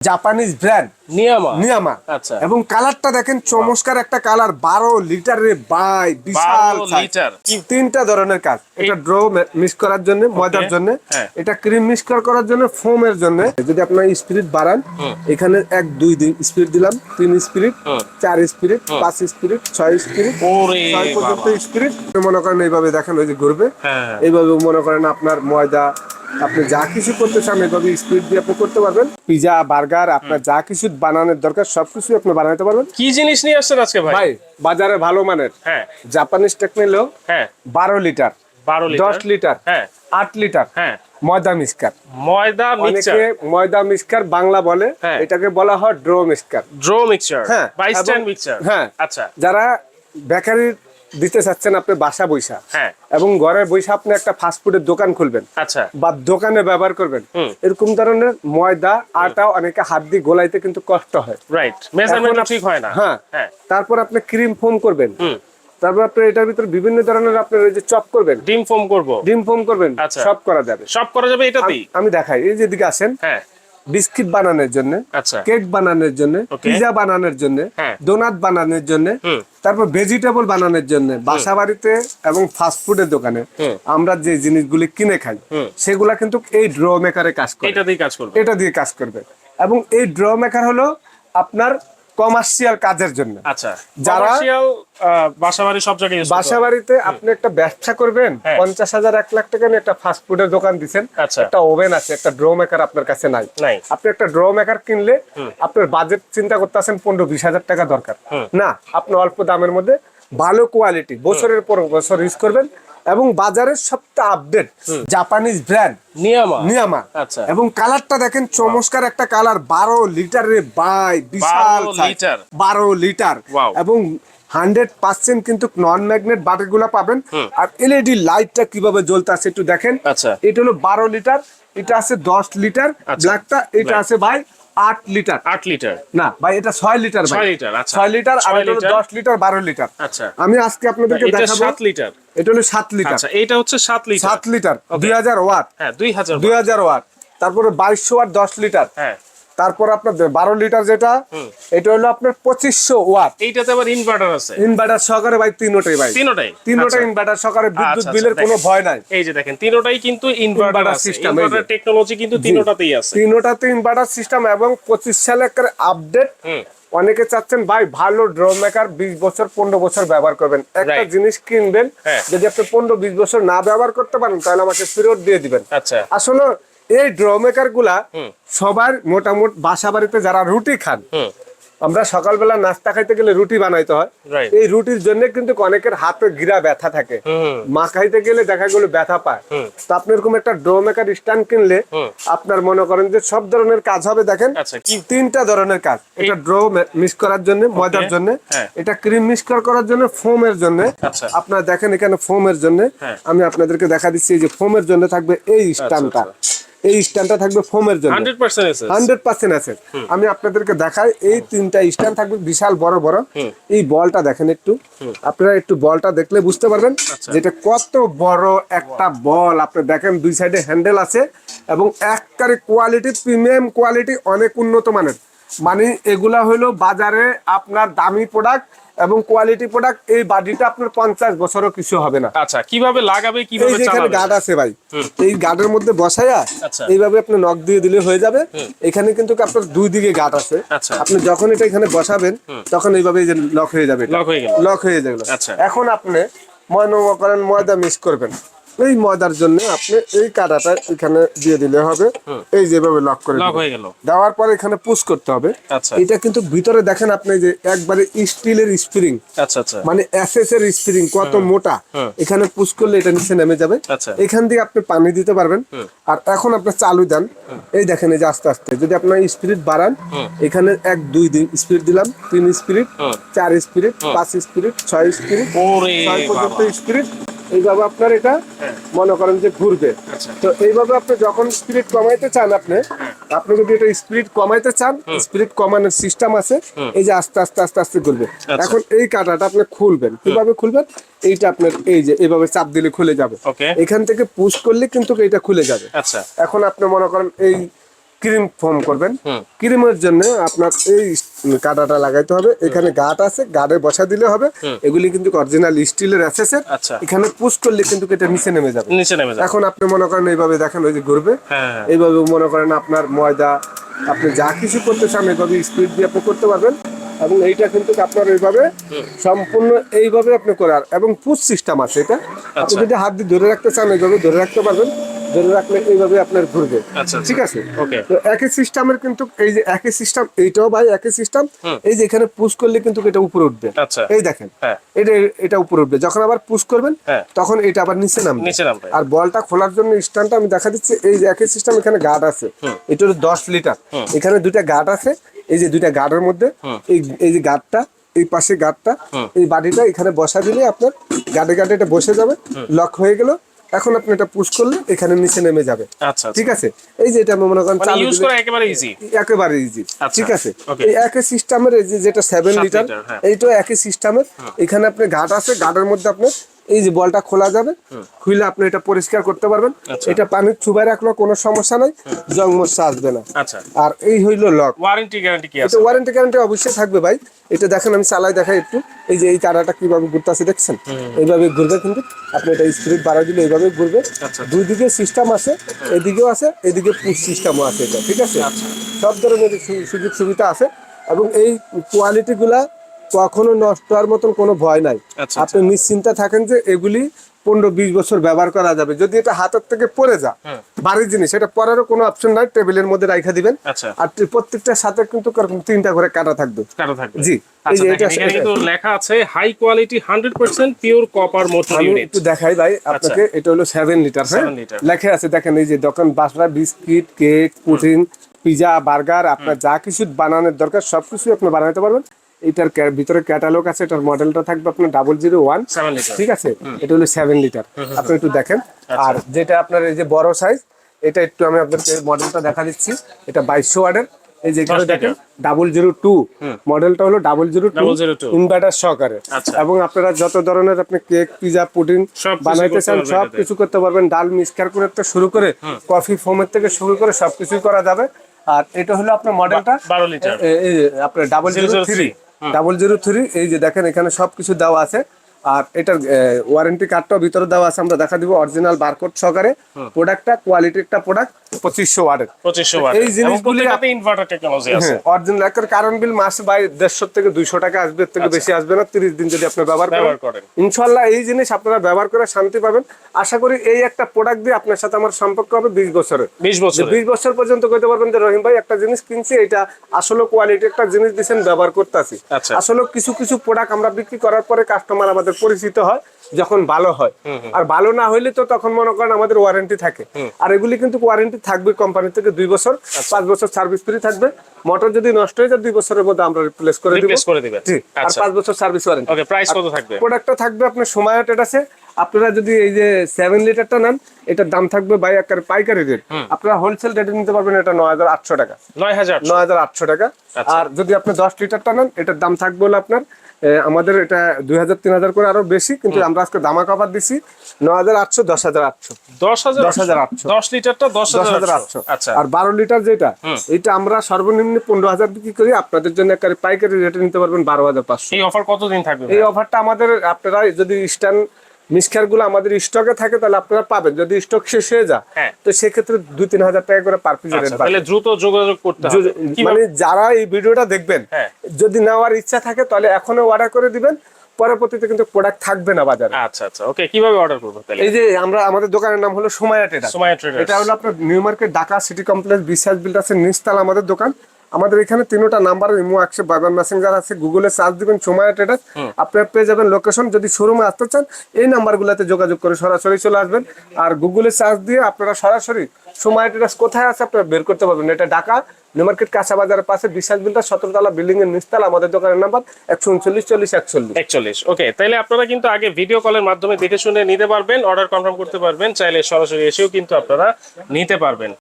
Japanese brand নিয়ামা নিয়ামা আচ্ছা। এবং কালারটা দেখেন চমৎকার একটা কালার বারো লিটারের বাই বিশাল লিটার। তিনটা ধরনের কাজ। এটা ড্র মিক্স করার জন্য ময়দার জন্য। হ্যাঁ। এটা ক্রিম মিক্স করার জন্য ফোমের জন্য। যদি আপনার স্পিরিট বাড়ান এখানে এক দুই দিন স্পিরিট দিলাম। তিন স্পিরিট চার স্পিরিট পাঁচ স্পিরিট ছয় স্পিরিট ছয় পর্যন্ত স্পিরিট মনে করেন এইভাবে দেখেন ওই যে ঘুরবে। হ্যাঁ। এইভাবে মনে করেন আপনার ময়দা আপনি যা কিছু করতে চান এইভাবে স্পিড দিয়ে আপনি করতে পারবেন। পিজা বার্গার আপনার যা কিছু বানানোর দরকার সবকিছু আপনি বানাতে পারবেন। কি জিনিস নিয়ে আসছেন আজকে ভাই? ভাই বাজারে ভালো মানের। হ্যাঁ। জাপানিজ টেকনিলো হ্যাঁ। বারো লিটার। বারো লিটার। দশ লিটার। হ্যাঁ। আট লিটার। হ্যাঁ। ময়দা মিক্সকার ময়দা অনেকে ময়দা মিক্সকার বাংলা বলে। হ্যাঁ। এটাকে বলা হয় ড্রো মিক্সকার ড্রো মিক্সচার হ্যাঁ, বা স্ট্যান্ড মিক্সচার হ্যাঁ। আচ্ছা। যারা বেকারি দিতে চাচ্ছেন আপনি বাসা বৈশা। হ্যাঁ। এবং ঘরে বৈশা আপনি একটা ফাস্টফুডের দোকান খুলবেন। আচ্ছা। বা দোকানে ব্যবহার করবেন। এরকম ধরনের ময়দা আটা অনেকে হাত দিয়ে গোলাইতে কিন্তু কষ্ট হয়। রাইট মেজারমেন্ট ঠিক হয় না। হ্যাঁ। হ্যাঁ। তারপর আপনি ক্রিম ফোম করবেন। তারপর আপনি এটার ভিতরে বিভিন্ন ধরনের আপনার ওই যে চপ করবেন। ডিম ফোম করব। ডিম ফোম করবেন। আচ্ছা। সব করা যাবে। সব করা যাবে এটাতেই? আমি দেখাই। এই যে দিকে আসেন। হ্যাঁ। বিস্কিট বানানোর জন্য আচ্ছা। কেক বানানোর জন্য. পিজা বানানোর জন্য হ্যাঁ। ডোনাট বানানোর জন্য তারপর ভেজিটেবল বানানোর জন্য বাসা বাড়িতে এবং ফাস্টফুডের দোকানে আমরা যে জিনিসগুলি কিনে খাই সেগুলা কিন্তু এই ড্র মেকারে কাজ করে। দিয়ে কাজ করবে। এটা দিয়ে কাজ করবে। এবং এই ড্র মেকার হলো আপনার কমার্শিয়াল কাজের জন্য। আচ্ছা যারা- বাসাবাড়ি বাসা সব জায়গায় বাসাবাড়িতে বাড়িতে আপনি একটা ব্যবসা করবেন হ্যাঁ। পঞ্চাশ হাজার এক লাখ টাকা নিয়ে একটা ফাস্ট ফুডের দোকান দিচ্ছেন। আচ্ছা। একটা ওভেন আছে একটা ড্র মেকার আপনার কাছে নাই। নাই। আপনি একটা ড্র মেকার কিনলে আপনার বাজেট চিন্তা করতে আছেন পনেরো বিশ হাজার টাকা দরকার। না আপনি অল্প দামের মধ্যে ভালো কোয়ালিটি বছরের পর বছর ইউজ করবেন এবং বাজারের সবটা আপডেট জাপানিজ ব্র্যান্ড নিয়ামা। নিয়ামা। আচ্ছা। এবং কালারটা দেখেন চমৎকার একটা কালার বারো লিটারের বাই বিশাল লিটার। বারো লিটার এবং হান্ড্রেড পার্সেন্ট কিন্তু নন ম্যাগনেট বাটিগুলো পাবেন আর এলইডি লাইটটা কীভাবে জ্বলতে আছে একটু দেখেন। আচ্ছা। এটা হলো বারো লিটার এটা আছে দশ লিটার আচ্ছা। ব্ল্যাকটা এটা আছে ভাই আট লিটার। আট লিটার। না ভাই এটা ছয় লিটার ছয় লিটার, আচ্ছা। ছয় লিটার আর দশ লিটার বারো লিটার। আচ্ছা। আমি আজকে আপনাদেরকে দেখাবো। সাত লিটার। এটা হলো সাত লিটার। আচ্ছা এটা হচ্ছে সাত লিটার। সাত লিটার দুই হাজার ওয়াট। হ্যাঁ দুই হাজার দুই হাজার ওয়াট। তারপরে বাইশশো ওয়াট দশ লিটার। হ্যাঁ। তারপর আপনার বারো লিটার যেটা এটা হলো আপনার পঁচিশশো ওয়াট। এইটাতে আবার ইনভার্টার আছে। ইনভার্টার সহকারে ভাই তিনোটাই ভাই। তিনোটাই? তিনোটা আচ্ছা। ইনভার্টার সহকারে বিদ্যুৎ আচ্ছা, বিলের আচ্ছা, কোনো ভয় নাই। এই যে দেখেন তিনোটাই কিন্তু ইনভার্টার যে। ইনভার্টার টেকনোলজি কিন্তু তিনোটাতেই আছে। তিনোটাতে ইনভার্টার সিস্টেম এবং পঁচিশ সালে একটা আপডেট অনেকে চাচ্ছেন ভাই ভালো ড্র মেকার বিশ বছর পনেরো বছর ব্যবহার করবেন। একটা জিনিস কিনবেন হ্যাঁ। যদি আপনি পনেরো বিশ বছর না ব্যবহার করতে পারেন তাহলে আমাকে ফেরত দিয়ে দিবেন। আচ্ছা। আসলে এই ড্র মেকারগুলা সবার মোটামুটি বাসা বাড়িতে যারা রুটি খান আমরা সকালবেলা নাস্তা খাইতে গেলে রুটি বানাইতে হয়। এই রুটির জন্য কিন্তু অনেকের হাতে গিরা ব্যথা থাকে। মা খাইতে গেলে দেখা গেলো ব্যথা পায়। তো আপনি এরকম একটা ড্রো মেকার স্ট্যান্ড কিনলে আপনার মনে করেন যে সব ধরনের কাজ হবে দেখেন আচ্ছা, তিনটা ধরনের কাজ। এটা ড্রো মিক্স করার জন্য ময়দার জন্য হ্যাঁ। এটা ক্রিম মিক্স করার জন্য ফোমের জন্য। আচ্ছা। আপনার দেখেন এখানে ফোমের জন্য। হ্যাঁ। আমি আপনাদেরকে দেখা দিচ্ছি এই যে ফোমের জন্য থাকবে এই স্ট্যান্ডটা এই স্ট্যান্ডটা থাকবে ফোমের জন্য। হান্ড্রেড পার্সেন্ট আছে হান্ড্রেড পার্সেন্ট আছে আমি আপনাদেরকে দেখাই এই তিনটা স্ট্যান্ড থাকবে বিশাল বড় বড়। এই বলটা দেখেন একটু। আপনারা একটু বলটা দেখলে বুঝতে পারবেন যেটা কত বড় একটা বল। আপনি দেখেন দুই সাইডে হ্যান্ডেল আছে এবং এককারে কোয়ালিটি প্রিমিয়াম কোয়ালিটি অনেক উন্নত মানের। মানে এগুলা হলো বাজারে আপনার দামি প্রোডাক্ট এবং কোয়ালিটি প্রোডাক্ট এই বাডিটা আপনার পঞ্চাশ বছরও কিছু হবে না। আচ্ছা কীভাবে লাগাবে কীভাবে এখানে গার্ড আছে ভাই এই গার্ডের মধ্যে বসায়া আচ্ছা। এইভাবে আপনি নখ দিয়ে দিলে হয়ে যাবে। এখানে কিন্তু আপনার দুই দিকে গার্ড আছে। আচ্ছা। আপনি যখন এটা এখানে বসাবেন তখন এইভাবে যে লক হয়ে যাবে Lock হয়ে গেল। লক হয়ে যাবে। আচ্ছা। এখন আপনি করেন ময়দা মিক্স করবেন। এই ময়দার জন্য আপনি এই কাটাটা এখানে দিয়ে দিলে হবে। এই যেভাবে লক করে লক হয়ে গেল। দেওয়ার পর এখানে পুশ করতে হবে। আচ্ছা। এটা কিন্তু ভিতরে দেখেন আপনি যে একবারে স্টিলের স্প্রিং আচ্ছা আচ্ছা। মানে এসএস এর স্প্রিং কত মোটা। এখানে পুশ করলে এটা নিচে নেমে যাবে। আচ্ছা। এখান থেকে আপনি পানি দিতে পারবেন। আর এখন আপনি চালু দেন। এই দেখেন এই যে আস্তে আস্তে। যদি আপনার স্পিরিট বাড়ান এখানে এক দুই দিন স্পিরিট দিলাম। তিন স্পিরিট চার স্পিরিট পাঁচ স্পিরিট ছয় স্পিরিট ছয় পর্যন্ত স্পিরিট এইভাবে আপনার এটা মনে করেন যে ঘুরবে। আচ্ছা। তো এইভাবে আপনি যখন স্পিরিট কমাইতে চান আপনি আপনি যদি এটা স্পিরিট কমাইতে চান স্পিরিট কমানোর সিস্টেম আছে এই যে আস্তে আস্তে আস্তে আস্তে ঘুরবে। আচ্ছা। এখন এই কাঁটাটা আপনি খুলবেন। কীভাবে খুলবেন? এইটা আপনার এই যে এইভাবে চাপ দিলে খুলে যাবে। এখান থেকে পুশ করলে কিন্তু এইটা খুলে যাবে। আচ্ছা। এখন আপনি মনে করেন এই ক্রিম ফর্ম করবেন। ক্রিমের জন্য আপনার এই কাটাটা লাগাইতে হবে। এখানে গাট আছে গাড়ে বসা দিলে হবে। এগুলি কিন্তু অরিজিনাল স্টিলের অ্যাসেসের আচ্ছা। এখানে পুশ করলে কিন্তু এটা নিচে নেমে যাবে। নিচে নেমে যাবে। এখন আপনি মনে করেন এইভাবে দেখেন ওই যে ঘুরবে। হ্যাঁ এইভাবে মনে করেন আপনার ময়দা আপনি যা কিছু করতে চান এইভাবে স্পিড দিয়ে আপনি করতে পারবেন। এবং এইটা কিন্তু আপনার এইভাবে সম্পূর্ণ এইভাবে আপনি করার। এবং পুশ সিস্টেম আছে এটা। আপনি আচ্ছা। যদি হাত দিয়ে ধরে রাখতে চান এইভাবে ধরে রাখতে পারবেন। ধরে রাখলে এইভাবে আপনার ঘুরবে। আচ্ছা, ঠিক আছে? তো একই সিস্টেমের কিন্তু এই যে একই সিস্টেম এইটাও ভাই একই সিস্টেম এই যে এখানে পুশ করলে কিন্তু এটা উপরে উঠবে। আচ্ছা। এই দেখেন হ্যাঁ। এটা এটা উপরে উঠবে। যখন আবার পুশ করবেন হ্যাঁ। তখন এটা আবার নিচে নামবে। আর বলটা খোলার জন্য স্ট্যান্ডটা আমি দেখা দিচ্ছি এই যে একই সিস্টেম এখানে গার্ড আছে। এটা হলো দশ লিটার এখানে দুইটা গার্ড আছে এই যে দুইটা গার্ডের মধ্যে এই এই যে গার্ডটা এই পাশে গার্ডটা এই বাড়িটা এখানে বসা দিলে আপনার গার্ডে গার্ডে এটা বসে যাবে লক হয়ে গেল এখন আপনি এটা পুশ করলে এখানে নিচে নেমে যাবে। আচ্ছা আচ্ছা। ঠিক আছে? এই যে এটা আমি মনে করেন মানে চালু ইউজ করা একেবারে ইজি একেবারে ইজি আচ্ছা, ঠিক আছে? এই একই সিস্টেমের এই যে যেটা 7 লিটার হ্যাঁ। এইটাও একই সিস্টেমের এখানে আপনি ঘাট আছে ঘাটের মধ্যে আপনি এই যে বলটা খোলা যাবে খুলে আপনি এটা পরিষ্কার করতে পারবেন। আচ্ছা। এটা পানির চুবাই রাখলেও কোনো সমস্যা নাই জং মশা আসবে না। আচ্ছা। আর এই হইল লক। ওয়ারেন্টি গ্যারান্টি কি আছে? এটা ওয়ারেন্টি গ্যারান্টি অবশ্যই থাকবে ভাই। এটা দেখেন আমি চালাই দেখাই একটু। এই যে এই তারাটা কীভাবে ঘুরতেছে দেখছেন? এইভাবে ঘুরবে কিন্তু। আপনি এটা স্পিড বাড়াই দিলে এইভাবে ঘুরবে। আচ্ছা। দুই দিকে সিস্টেম আছে এদিকেও আছে এদিকে পুশ সিস্টেমও আছে এটা ঠিক আছে। সব ধরনের সুযোগ সুবিধা আছে। এবং এই কোয়ালিটি গুলা কখনো নষ্ট হওয়ার মতন কোনো ভয় নাই। আচ্ছা, আপনি নিশ্চিন্তা থাকেন যে এগুলি পনেরো বিশ বছর ব্যবহার করা যাবে। যদি এটা হাতের থেকে পড়ে যা বাড়ির জিনিস এটা পরারও কোনো অপশন নাই টেবিলের মধ্যে রাখা দিবেন। আচ্ছা। আর প্রত্যেকটার সাথে কিন্তু তিনটা করে কাটা থাকবে। কারও থাকবে। জি, আচ্ছা লেখা আছে high quality 100% pure copper motor unit একটু দেখাই ভাই আপনাকে এটা হলো সেভেন লিটার হ্যাঁ? লেখা আছে দেখেন এই যে দোকান বাসরা বিস্কিট কেক পিজা বার্গার আপনার যা কিছু বানানোর দরকার সবকিছু আপনি বানাতে পারবেন। এটার ভিতরে ক্যাটালগ আছে এটার মডেলটা থাকবে আপনার ডাবল জিরো ওয়ান ঠিক আছে? এটা হলো সেভেন লিটার আপনি একটু দেখেন। আচ্ছা। আর যেটা আপনার এই যে বড় সাইজ এটা একটু আমি আপনাকে মডেলটা দেখা দিচ্ছি। এটা বাইশশো ওয়ার্ডের এই যে দেখেন ডাবল জিরো টু মডেলটা হলো ডাবল জিরো টু 002 ইনভার্টার সহকারে। এবং আপনারা যত ধরনের আপনি কেক পিজা পুডিং বানাইতে চান সব কিছু করতে পারবেন। ডাল মিক্সচার করে শুরু করে কফি ফোমের থেকে শুরু করে সবকিছুই করা যাবে। আর এটা হলো আপনার মডেলটা 12 লিটার আপনার double zero 003 three double zero three এই যে দেখেন এখানে সবকিছু দেওয়া আছে। আর এটার ওয়ারেন্টি কার্ডটাও ভিতরে দেওয়া আছে আমরা দেখা দিব অরিজিনাল বারকোড সহকারে। প্রোডাক্টটা কোয়ালিটি একটা প্রোডাক্ট পঁচিশশো ওয়ার্ডের 2500 ওয়াট এই জিনিসগুলি ইনভার্টার টেকনোলজি আছে। অরিজিনাল একটা কারণ বিল মাসে বাই দেড়শো থেকে দুইশো টাকা আসবে এর থেকে বেশি আসবে না তিরিশ দিন যদি আপনি ব্যবহার করেন। ইনশাল্লাহ এই জিনিস আপনারা ব্যবহার করে শান্তি পাবেন। আশা করি এই একটা প্রোডাক্ট দিয়ে আপনার সাথে আমার সম্পর্ক হবে বিশ বছরের। 20 বছর বিশ বছর পর্যন্ত কইতে পারবেন যে রহিম ভাই একটা জিনিস কিনছি এটা আসলে কোয়ালিটি একটা জিনিস দিচ্ছেন ব্যবহার করতেছি। আচ্ছা। আসলে কিছু কিছু প্রোডাক্ট আমরা বিক্রি করার পরে কাস্টমার আমাদের পরিচিত হয় যখন ভালো হয়। আর ভালো না হইলে তো তখন মনে করেন আমাদের ওয়ারেন্টি থাকে। আর এগুলি কিন্তু ওয়ারেন্টি থাকবে কোম্পানি থেকে দুই বছর আচ্ছা। পাঁচ বছর সার্ভিস ফ্রি থাকবে। মোটর যদি নষ্ট হয়ে যায় দুই বছরের মধ্যে আমরা রিপ্লেস করে দিব। রিপ্লেস করে দিবেন। আর আচ্ছা। পাঁচ বছর সার্ভিস ওয়ারেন্টি ওকে প্রাইস কত থাকবে? প্রোডাক্টটা থাকবে আপনার সময় আছে। আপনারা যদি এই যে সেভেন লিটারটা নেন এটার দাম থাকবে বাই আকারে পাইকারি রেট আপনারা হোলসেল রেটে নিতে পারবেন এটা নয় হাজার আটশো টাকা। 9000 নয় হাজার আটশো টাকা। আচ্ছা। আর যদি আপনি দশ লিটারটা নেন এটার দাম থাকবে হলো আপনার আমাদের এটা দুই হাজার তিন হাজার করে আরও বেশি কিন্তু আমরা আজকে দামা কভার দিছি নয় হাজার আটশো দশ হাজার আটশো। দশ হাজার দশ হাজার আটশো। দশ লিটারটা দশ হাজার আটশো। আচ্ছা। আর বারো লিটার যেটা এটা আমরা সর্বনিম্ন পনেরো হাজার বিক্রি করি। আপনাদের জন্য একেবারে পাইকারি রেটে নিতে পারবেন বারো হাজার পাঁচশো। এই অফার কতদিন থাকবে এই অফারটা আমাদের আপনারা যদি স্ট্যান্ড মিক্সচারগুলো আমাদের স্টকে থাকে তাহলে আপনারা পাবেন। যদি স্টক শেষ হয়ে যায় হ্যাঁ। তো সেক্ষেত্রে দুই তিন হাজার টাকা করে পার পিস রেট আচ্ছা তাহলে দ্রুত যোগাযোগ করতে মানে যারা এই ভিডিওটা দেখবেন হ্যাঁ। যদি নেওয়ার ইচ্ছা থাকে তাহলে এখনও অর্ডার করে দিবেন। পরবর্তীতে কিন্তু প্রোডাক্ট থাকবে না বাজারে। আচ্ছা আচ্ছা। ওকে কীভাবে অর্ডার করব তাহলে? এই যে আমরা আমাদের দোকানের নাম হলো সময়া ট্রেডার সময় ট্রেডার এটা হলো আপনার New Market Dhaka city complex Biswas বিল্ডার্সের নিচতলা আমাদের দোকান। আমাদের এখানে তিনটা নাম্বার ইমো একশো বাবার মেসেঞ্জার আছে গুগলে সার্চ দিবেন সময় ট্রেডার আপনার পেয়ে যাবেন লোকেশন যদি শোরুমে আসতে চান এই নাম্বারগুলোতে যোগাযোগ করে সরাসরি চলে আসবেন। আর গুগলে সার্চ দিয়ে আপনারা সরাসরি সময় ট্রেডার্স কোথায় আছে আপনারা বের করতে পারবেন। এটা ঢাকা নিউ মার্কেট কাঁচা বাজারের পাশে বিশ্বাস বিলটা সতেরোতলা বিল্ডিং এর নিচতলা আমাদের দোকানের নাম্বার একশো উনচল্লিশ চল্লিশ একচল্লিশ। একচল্লিশ ওকে তাহলে আপনারা কিন্তু আগে ভিডিও কলের মাধ্যমে দেখে শুনে নিতে পারবেন অর্ডার কনফার্ম করতে পারবেন চাইলে সরাসরি এসেও কিন্তু আপনারা নিতে পারবেন।